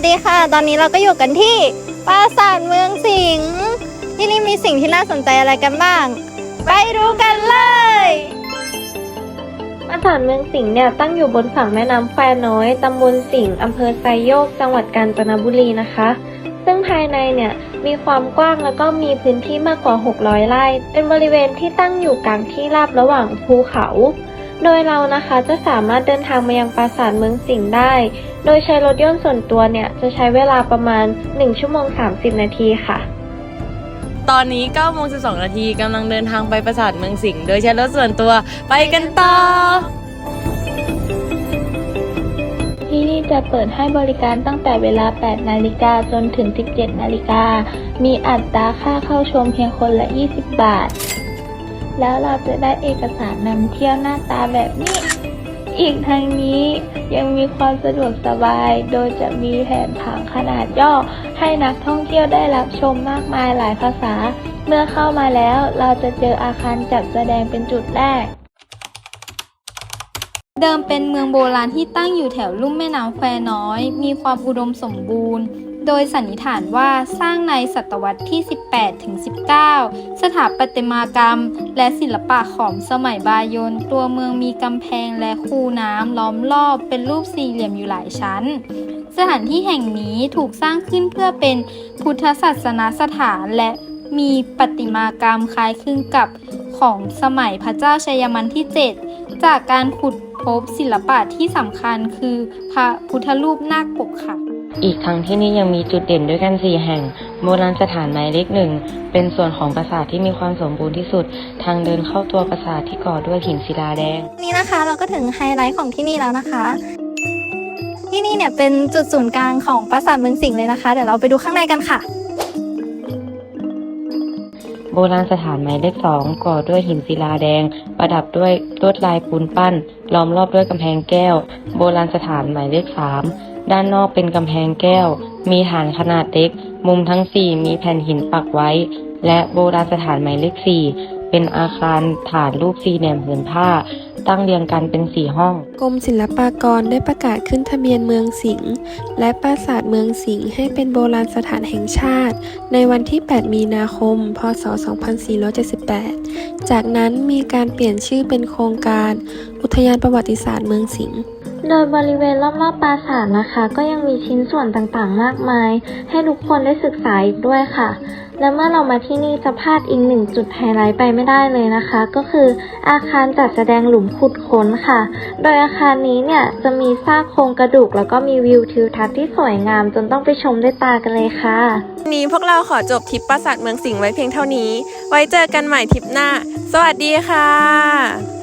วัสดีค่ะ ตอนนี้เราก็อยู่กันที่ปราสาทเมืองสิงห์ที่นี่มีสิ่งที่น่าสนใจอะไรกันบ้าง ไปดูกันเลย ปราสาทเมืองสิงห์เนี่ยตั้งอยู่บนฝั่งแม่น้ำแควน้อยตำบลสิงห์อำเภอไซโยก จังหวัดกาญจนบุรีนะคะ ซึ่งภายในเนี่ยมีความกว้างแล้วก็มีพื้นที่มากกว่า 600 ไร่ เป็นบริเวณที่ตั้งอยู่กลางที่ราบระหว่างภูเขา โดยเรานะคะจะสามารถเดินทางมายังปราสาทเมืองสิงห์ได้ โดยใช้รถยนต์ส่วนตัวเนี่ยจะใช้เวลาประมาณ 1 ชั่วโมง 30 นาทีค่ะ ตอนนี้9โมง12 นาทีกำลังเดินทางไปปราสาทเมืองสิงห์โดยใช้รถส่วนตัวไปกันต่อ ที่นี่จะเปิดให้บริการตั้งแต่เวลา 8 นาฬิกาจนถึง 17 นาฬิกา มีอัตราค่าเข้าชมเพียงคนละ 20 บาท แล้วเราจะได้เอกสารนำเที่ยวหน้าตาแบบนี้ อีกทางนี้ยังมีความสะดวกสบาย โดยจะมีแผนผังขนาดย่อ ให้นักท่องเที่ยวได้รับชมมากมายหลายภาษา เมื่อเข้ามาแล้วเราจะเจออาคารจัดแสดงเป็นจุดแรกเดิมเป็นเมืองโบราณที่ตั้งอยู่แถวลุ่มแม่น้ำแควน้อย มีความอุดมสมบูรณ์ โดยสันนิษฐานว่าสร้างในศตวรรษที่ 18 ถึง 19 สถาปัตยกรรม และศิลปะขอมสมัยบายนตัวเมืองมีกำแพงและคูน้ำล้อมรอบเป็นรูปสี่เหลี่ยมอยู่หลายชั้น สถานที่แห่งนี้ถูกสร้างขึ้นเพื่อเป็นพุทธศาสนาสถานและมีประติมากรรมคล้ายคลึงกับของสมัยพระเจ้าชัยมันที่ 7 จากการขุดพบศิลปะที่สำคัญคือพระพุทธรูปนาคปกค่ะ อีกทั้งที่นี่ยังมีจุดเด่นด้วยกัน 4 แห่ง โบราณสถานหมายเลขหนึ่ง เป็นส่วนของปราสาทที่มีความสมบูรณ์ที่สุด ทางเดินเข้าตัวปราสาทที่ก่อด้วยหินศิลาแดง นี่นะคะเราก็ถึงไฮไลท์ของที่นี่แล้วนะคะ ที่นี่เนี่ยเป็นจุดศูนย์กลางของปราสาทเมืองสิงห์เลยนะคะ เดี๋ยวเราไปดูข้างในกันค่ะ โบราณสถานหมายเลขสองก่อด้วยหินศิลาแดง ประดับด้วยลวดลายปูนปั้น ล้อมรอบด้วยกำแพงแก้ว โบราณสถานหมายเลขสาม ด้านนอกเป็นกำแพงแก้ว มีฐานขนาดเล็ก มุมทั้งสี่มีแผ่นหินปักไว้ และโบราณสถานหมายเลขสี่เป็นอาคารฐานรูปสี่เหลี่ยมผืนผ้า ตั้งเรียงกันเป็นสี่ห้อง กรมศิลปากรได้ประกาศขึ้นทะเบียนเมืองสิงห์และปราสาทเมืองสิงห์ให้เป็นโบราณสถานแห่งชาติ ในวันที่ 8 มีนาคม พศ 2478 จากนั้นมีการเปลี่ยนชื่อเป็นโครงการ อุทยานประวัติศาสตร์เมืองสิงห์ โดยบริเวณรอบๆปราสาทนะคะ ก็ยังมีชิ้นส่วนต่างๆ มากมาย ให้ทุกคนได้ศึกษาอีกด้วยค่ะ และเมื่อเรามาที่นี่จะพลาดอีกหนึ่งจุดไฮไลท์ไปไม่ได้เลยนะคะ ก็คืออาคารจัดแสดงหลุมขุดค้นค่ะ โดยอาคารนี้เนี่ยจะมีซากโครงกระดูก แล้วก็มีวิวทิวทัศน์ที่สวยงามจนต้องไปชมด้วยตากันเลยค่ะวันนี้พวกเราขอจบทริปปราสาทเมืองสิงห์ไว้เพียงเท่านี้ ไว้เจอกันใหม่ทริปหน้า สวัสดีค่ะ